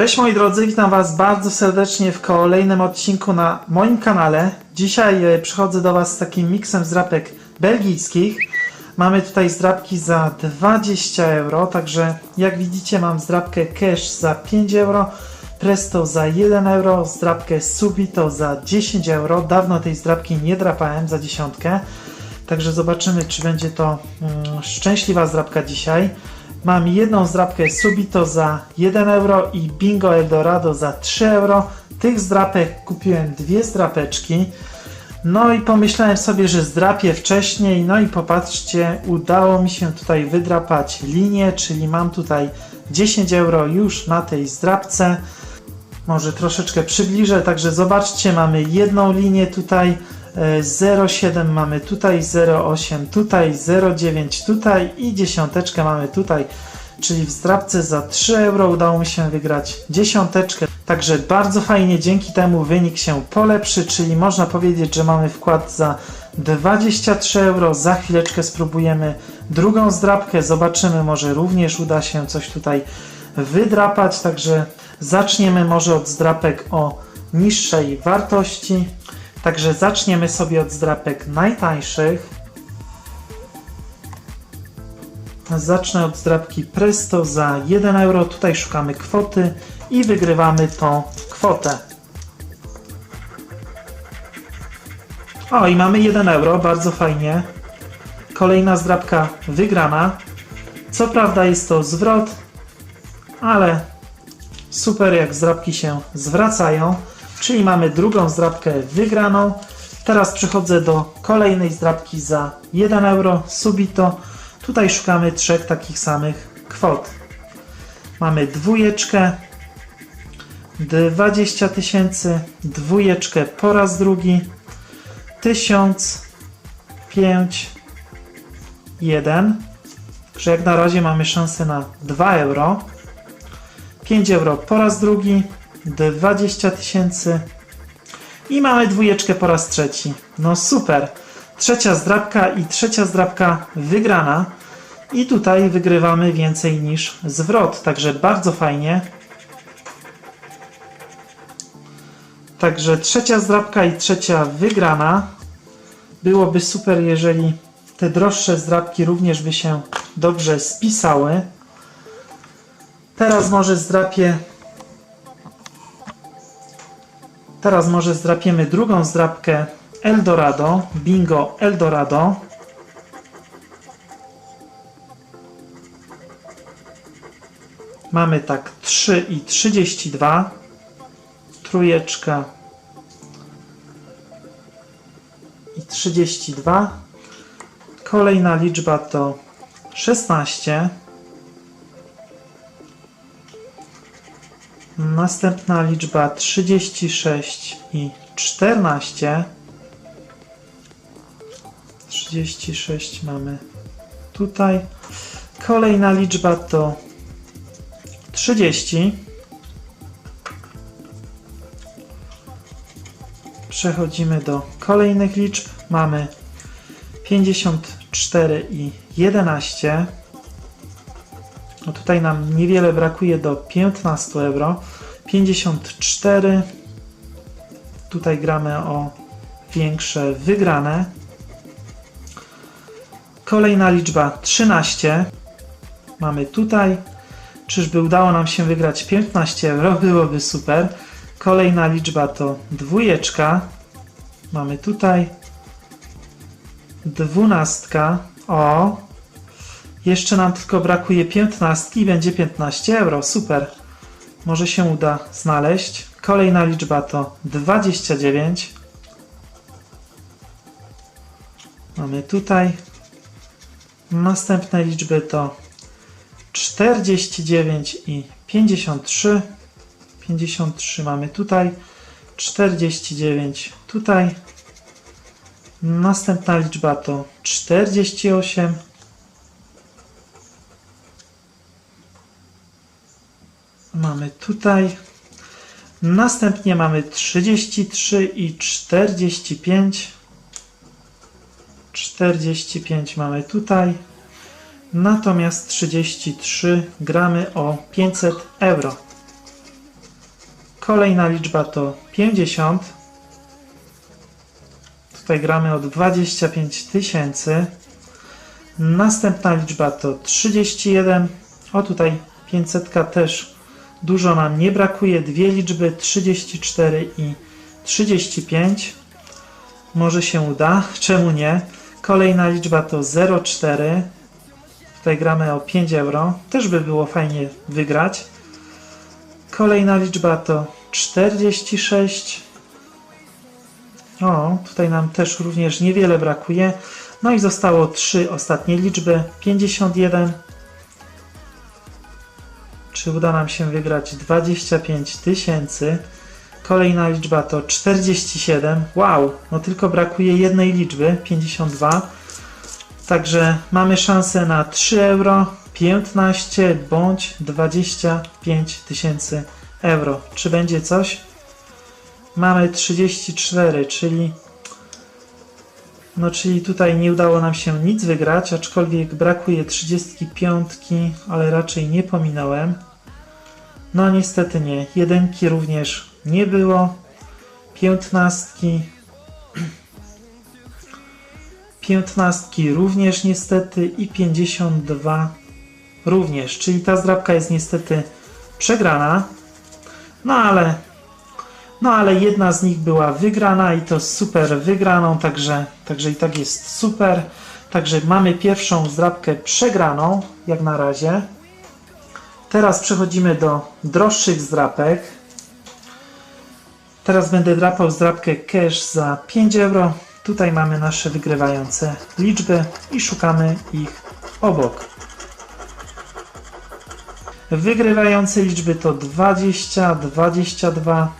Cześć moi drodzy, witam Was bardzo serdecznie w kolejnym odcinku na moim kanale. Dzisiaj e, przychodzę do Was z takim miksem zdrapek belgijskich. Mamy tutaj zdrapki za 20 euro, także jak widzicie mam zdrapkę cash za 5 euro, presto za 1 euro, zdrapkę subito za 10 euro. Dawno tej zdrapki nie drapałem za dziesiątkę, także zobaczymy czy będzie to mm, szczęśliwa zdrapka dzisiaj. Mam jedną zdrapkę Subito za 1 euro i Bingo Eldorado za 3 euro. Tych zdrapek kupiłem dwie zdrapeczki. No i pomyślałem sobie, że zdrapię wcześniej. No i popatrzcie, udało mi się tutaj wydrapać linię, czyli mam tutaj 10 euro już na tej zdrapce. Może troszeczkę przybliżę, także zobaczcie, mamy jedną linię tutaj. E, 0,7 mamy tutaj, 0,8 tutaj, 0,9 tutaj i dziesiąteczkę mamy tutaj, czyli w zdrabce za 3 euro udało mi się wygrać dziesiąteczkę. Także bardzo fajnie, dzięki temu wynik się polepszy, czyli można powiedzieć, że mamy wkład za 23 euro. Za chwileczkę spróbujemy drugą zdrabkę, zobaczymy, może również uda się coś tutaj wydrapać, także zaczniemy może od zdrapek o niższej wartości. Także zaczniemy sobie od zdrapek najtańszych. Zacznę od zdrapki Presto za 1 euro. Tutaj szukamy kwoty i wygrywamy tą kwotę. O, i mamy 1 euro, bardzo fajnie. Kolejna zdrapka wygrana. Co prawda jest to zwrot, ale super jak zdrapki się zwracają. Czyli mamy drugą zdrapkę wygraną. Teraz przechodzę do kolejnej zdrapki za 1 euro subito. Tutaj szukamy trzech takich samych kwot. Mamy dwójeczkę, 20 tysięcy, dwójeczkę po raz drugi, 1000, 5, 1. Także jak na razie mamy szansę na 2 euro. 5 euro po raz drugi, 20 tysięcy i mamy dwójeczkę po raz trzeci. No super. Trzecia zdrabka i trzecia zdrabka wygrana. I tutaj wygrywamy więcej niż zwrot, także bardzo fajnie. Także trzecia zdrabka i trzecia wygrana. Byłoby super, jeżeli te droższe zdrabki również by się dobrze spisały. Teraz może zdrapię Teraz może zdrapiemy drugą zdrapkę Eldorado, Bingo Eldorado. Mamy tak 3 i 32. Trójeczka i 32. Kolejna liczba to 16. Następna liczba 36 i 14. 36 mamy tutaj. Kolejna liczba to 30. Przechodzimy do kolejnych liczb. Mamy 54 i 11. No tutaj nam niewiele brakuje do 15 euro. 54. Tutaj gramy o większe wygrane. Kolejna liczba 13. Mamy tutaj. Czyżby udało nam się wygrać 15 euro? Byłoby super. Kolejna liczba to dwójeczka. Mamy tutaj. Dwunastka. O, jeszcze nam tylko brakuje 15 i będzie 15 euro. Super. Może się uda znaleźć. Kolejna liczba to 29. Mamy tutaj. Następne liczby to 49 i 53. 53 mamy tutaj. 49 tutaj. Następna liczba to 48. Mamy tutaj. Następnie mamy 33 i 45. 45 mamy tutaj. Natomiast 33 gramy o 500 euro. Kolejna liczba to 50. Tutaj gramy o 25 tysięcy. Następna liczba to 31. O tutaj 500 też dużo nam nie brakuje. Dwie liczby 34 i 35. Może się uda, czemu nie? Kolejna liczba to 0,4. Tutaj gramy o 5 euro. Też by było fajnie wygrać. Kolejna liczba to 46. O, tutaj nam też również niewiele brakuje. No i zostało trzy ostatnie liczby. 51. Czy uda nam się wygrać 25 tysięcy? Kolejna liczba to 47. Wow, no tylko brakuje jednej liczby, 52. Także mamy szansę na 3 euro, 15 bądź 25 tysięcy euro. Czy będzie coś? Mamy 34, czyli no czyli tutaj nie udało nam się nic wygrać, aczkolwiek brakuje 35, ale raczej nie pominąłem. No niestety nie. Jedynki również nie było. Piętnastki. Piętnastki również niestety i 52 również, czyli ta zdrabka jest niestety przegrana. No ale no ale jedna z nich była wygrana i to super wygraną, także, także i tak jest super. Także mamy pierwszą zdrabkę przegraną, jak na razie. Teraz przechodzimy do droższych zdrapek. Teraz będę drapał zdrapkę cash za 5 euro. Tutaj mamy nasze wygrywające liczby i szukamy ich obok. Wygrywające liczby to 20, 22,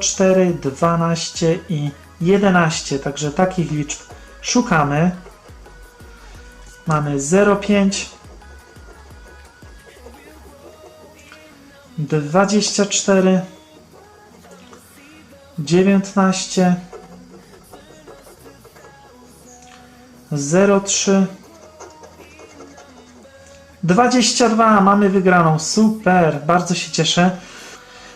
04, 12 i 11. Także takich liczb szukamy. Mamy 05, 24, 19, 03, 22, mamy wygraną, super, bardzo się cieszę,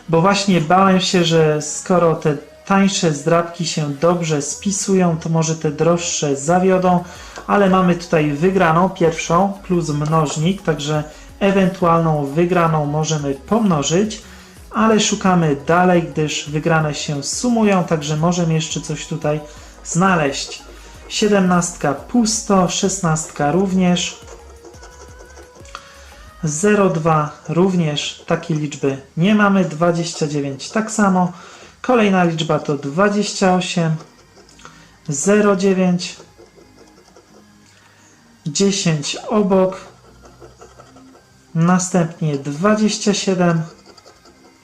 bo właśnie bałem się, że skoro te tańsze zdrabki się dobrze spisują, to może te droższe zawiodą, ale mamy tutaj wygraną pierwszą plus mnożnik, także ewentualną wygraną możemy pomnożyć, ale szukamy dalej, gdyż wygrane się sumują, także możemy jeszcze coś tutaj znaleźć. 17 pusto, 16 również, 0,2 również takie liczby nie mamy, 29 tak samo. Kolejna liczba to 28, 0,9, 10 obok, następnie 27,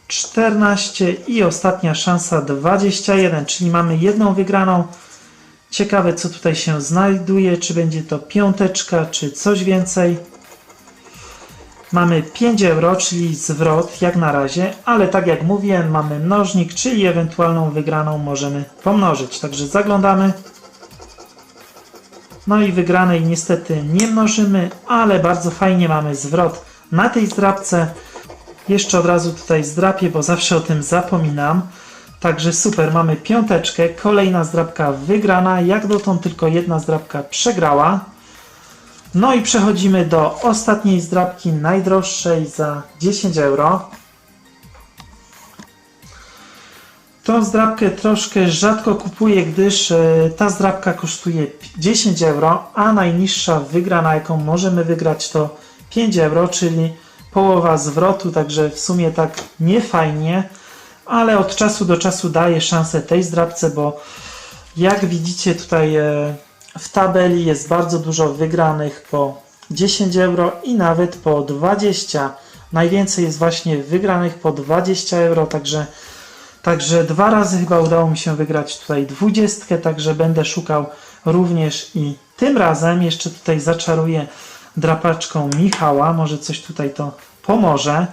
14 i ostatnia szansa 21, czyli mamy jedną wygraną. Ciekawe co tutaj się znajduje, czy będzie to piąteczka, czy coś więcej. Mamy 5 euro, czyli zwrot jak na razie, ale tak jak mówiłem, mamy mnożnik, czyli ewentualną wygraną możemy pomnożyć. Także zaglądamy. No i wygranej niestety nie mnożymy, ale bardzo fajnie mamy zwrot na tej zdrabce. Jeszcze od razu tutaj zdrapię, bo zawsze o tym zapominam. Także super, mamy piąteczkę, kolejna zdrabka wygrana, jak dotąd tylko jedna zdrabka przegrała. No i przechodzimy do ostatniej zdrabki, najdroższej za 10 euro. Tą zdrabkę troszkę rzadko kupuję, gdyż e, ta zdrabka kosztuje 10 euro, a najniższa wygrana, jaką możemy wygrać to 5 euro, czyli połowa zwrotu, także w sumie tak nie fajnie, ale od czasu do czasu daję szansę tej zdrabce, bo jak widzicie tutaj e, w tabeli jest bardzo dużo wygranych po 10 euro i nawet po 20. Najwięcej jest właśnie wygranych po 20 euro, także, także dwa razy chyba udało mi się wygrać tutaj 20, także będę szukał również i tym razem jeszcze tutaj zaczaruję drapaczką Michała, może coś tutaj to pomoże.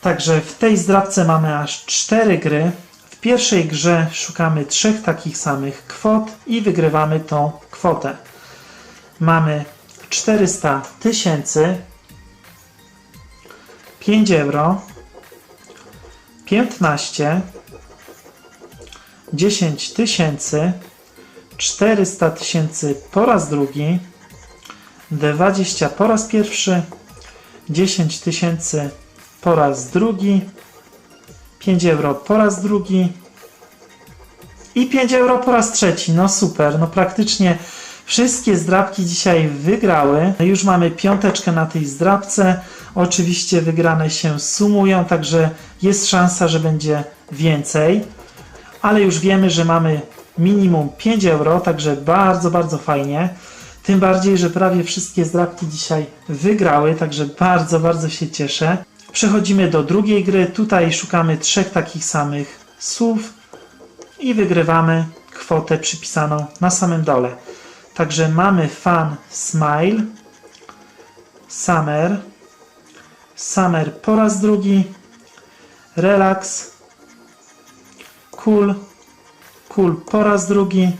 Także w tej zdrabce mamy aż 4 gry. W pierwszej grze szukamy trzech takich samych kwot i wygrywamy tą kwotę. Mamy 400 tysięcy, 5 euro, 15, 10 tysięcy, 400 tysięcy po raz drugi, 20 po raz pierwszy, 10 tysięcy po raz drugi, 5 euro po raz drugi i 5 euro po raz trzeci. No super, no praktycznie wszystkie zdrabki dzisiaj wygrały. Już mamy piąteczkę na tej zdrabce. Oczywiście wygrane się sumują, także jest szansa, że będzie więcej. Ale już wiemy, że mamy minimum 5 euro, także bardzo, bardzo fajnie. Tym bardziej, że prawie wszystkie zdrabki dzisiaj wygrały, także bardzo, bardzo się cieszę. Przechodzimy do drugiej gry. Tutaj szukamy trzech takich samych słów i wygrywamy kwotę przypisaną na samym dole. Także mamy fan smile, summer, summer po raz drugi, relax, cool, cool po raz drugi,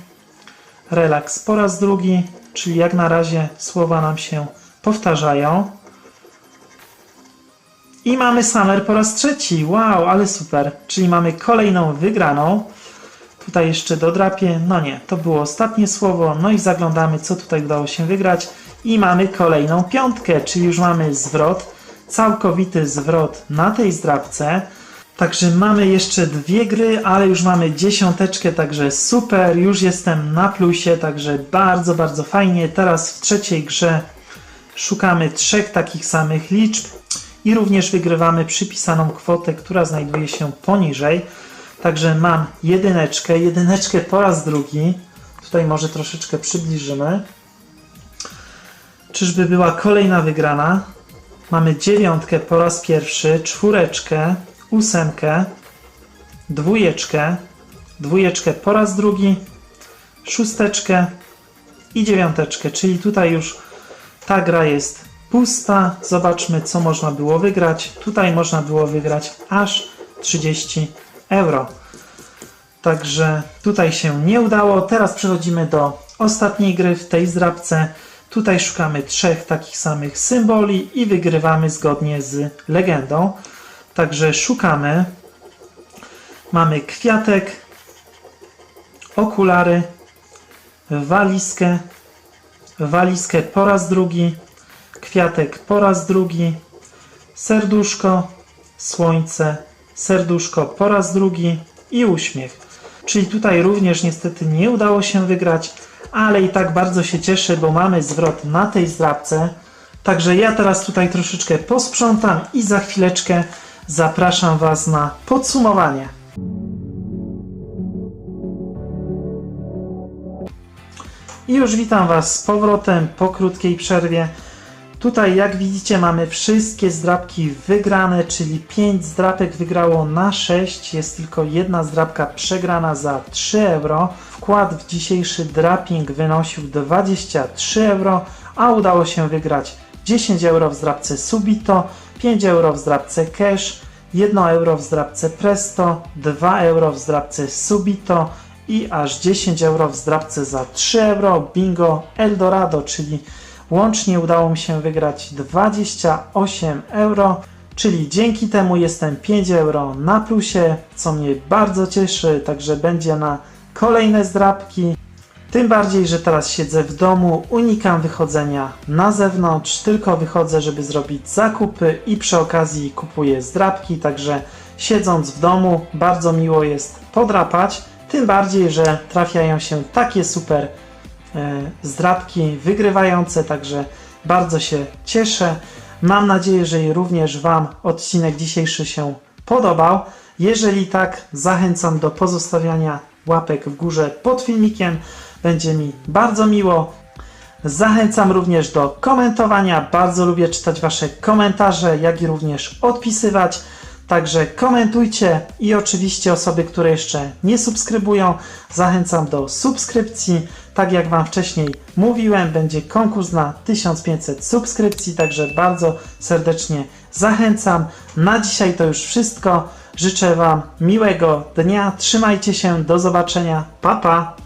relax po raz drugi, czyli jak na razie słowa nam się powtarzają. I mamy Summer po raz trzeci. Wow, ale super. Czyli mamy kolejną wygraną. Tutaj jeszcze dodrapię. No nie, to było ostatnie słowo. No i zaglądamy, co tutaj udało się wygrać. I mamy kolejną piątkę, czyli już mamy zwrot. Całkowity zwrot na tej zdrabce. Także mamy jeszcze dwie gry, ale już mamy dziesiąteczkę, także super. Już jestem na plusie, także bardzo, bardzo fajnie. Teraz w trzeciej grze szukamy trzech takich samych liczb i również wygrywamy przypisaną kwotę, która znajduje się poniżej. Także mam jedyneczkę, jedyneczkę po raz drugi. Tutaj może troszeczkę przybliżymy. Czyżby była kolejna wygrana? Mamy dziewiątkę po raz pierwszy, czwóreczkę, ósemkę, dwójeczkę, dwójeczkę po raz drugi, szósteczkę i dziewiąteczkę, czyli tutaj już ta gra jest pusta. Zobaczmy, co można było wygrać. Tutaj można było wygrać aż 30 euro. Także tutaj się nie udało. Teraz przechodzimy do ostatniej gry w tej zdrabce. Tutaj szukamy trzech takich samych symboli i wygrywamy zgodnie z legendą. Także szukamy. Mamy kwiatek, okulary, walizkę, walizkę po raz drugi, kwiatek po raz drugi, serduszko, słońce, serduszko po raz drugi i uśmiech. Czyli tutaj również niestety nie udało się wygrać, ale i tak bardzo się cieszę, bo mamy zwrot na tej zdrabce. Także ja teraz tutaj troszeczkę posprzątam i za chwileczkę zapraszam Was na podsumowanie. I już witam Was z powrotem po krótkiej przerwie. Tutaj, jak widzicie, mamy wszystkie zdrabki wygrane, czyli 5 zdrapek wygrało na 6. Jest tylko jedna zdrabka przegrana za 3 euro. Wkład w dzisiejszy draping wynosił 23 euro, a udało się wygrać 10 euro w zdrabce Subito, 5 euro w zdrabce Cash, 1 euro w zdrabce Presto, 2 euro w zdrabce Subito i aż 10 euro w zdrabce za 3 euro Bingo Eldorado, czyli Łącznie udało mi się wygrać 28 euro, czyli dzięki temu jestem 5 euro na plusie, co mnie bardzo cieszy, także będzie na kolejne zdrabki. Tym bardziej, że teraz siedzę w domu, unikam wychodzenia na zewnątrz, tylko wychodzę, żeby zrobić zakupy i przy okazji kupuję zdrabki, także siedząc w domu bardzo miło jest podrapać, tym bardziej, że trafiają się takie super e, zdrabki wygrywające, także bardzo się cieszę. Mam nadzieję, że również Wam odcinek dzisiejszy się podobał. Jeżeli tak, zachęcam do pozostawiania łapek w górze pod filmikiem. Będzie mi bardzo miło. Zachęcam również do komentowania. Bardzo lubię czytać Wasze komentarze, jak i również odpisywać. Także komentujcie i oczywiście osoby, które jeszcze nie subskrybują, zachęcam do subskrypcji. Tak jak Wam wcześniej mówiłem, będzie konkurs na 1500 subskrypcji, także bardzo serdecznie zachęcam. Na dzisiaj to już wszystko. Życzę Wam miłego dnia. Trzymajcie się. Do zobaczenia. Pa pa.